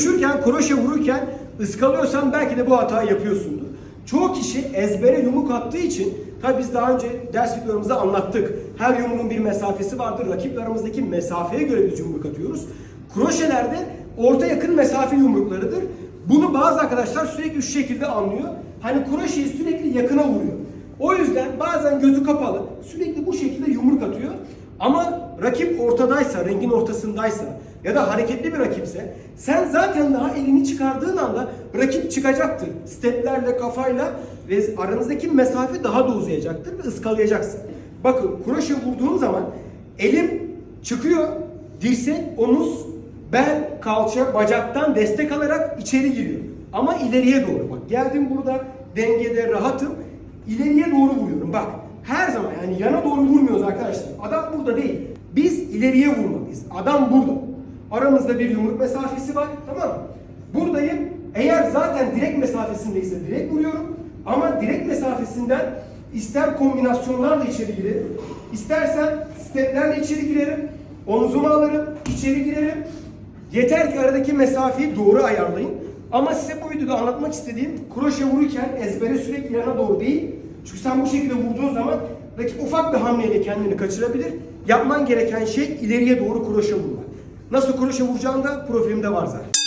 Dövüşürken, kroşe vururken ıskalıyorsan belki de bu hatayı yapıyorsundur. Çoğu kişi ezbere yumruk attığı için tabi biz daha önce ders videolarımızda anlattık. Her yumruğun bir mesafesi vardır. Rakip aramızdaki mesafeye göre biz yumruk atıyoruz. Kroşelerde orta yakın mesafe yumruklarıdır. Bunu bazı arkadaşlar sürekli şu şekilde anlıyor. Hani kroşeyi sürekli yakına vuruyor. O yüzden bazen gözü kapalı sürekli bu şekilde yumruk atıyor. Ama rakip ortadaysa, ringin ortasındaysa ya da hareketli bir rakipse sen zaten daha elini çıkardığın anda rakip çıkacaktır. Steplerle, kafayla ve aranızdaki mesafe daha da uzayacaktır ve ıskalayacaksın. Bakın kroşe vurduğum zaman elim çıkıyor, dirsek, omuz, bel, kalça, bacaktan destek alarak içeri giriyor. Ama ileriye doğru bak. Geldim burada dengede rahatım. İleriye doğru vuruyorum. Bak her zaman yani yana doğru vurmuyoruz arkadaşlar. Adam burada değil. Biz ileriye vurmalıyız. Adam burada. Aramızda bir yumruk mesafesi var. Tamam mı? Buradayım. Eğer zaten direkt mesafesindeyse direkt vuruyorum. Ama direkt mesafesinden ister kombinasyonlarla içeri girerim. istersen steplerle içeri girerim. Omzumu alırım. içeri girerim. Yeter ki aradaki mesafeyi doğru ayarlayın. Ama size bu videoda anlatmak istediğim kroşe vururken ezbere sürekli yana doğru değil. Çünkü sen bu şekilde vurduğun zaman rakip ufak bir hamleyle kendini kaçırabilir. Yapman gereken şey ileriye doğru kroşe vurmak. Nasıl kroşe vuracağın da profilimde var zaten.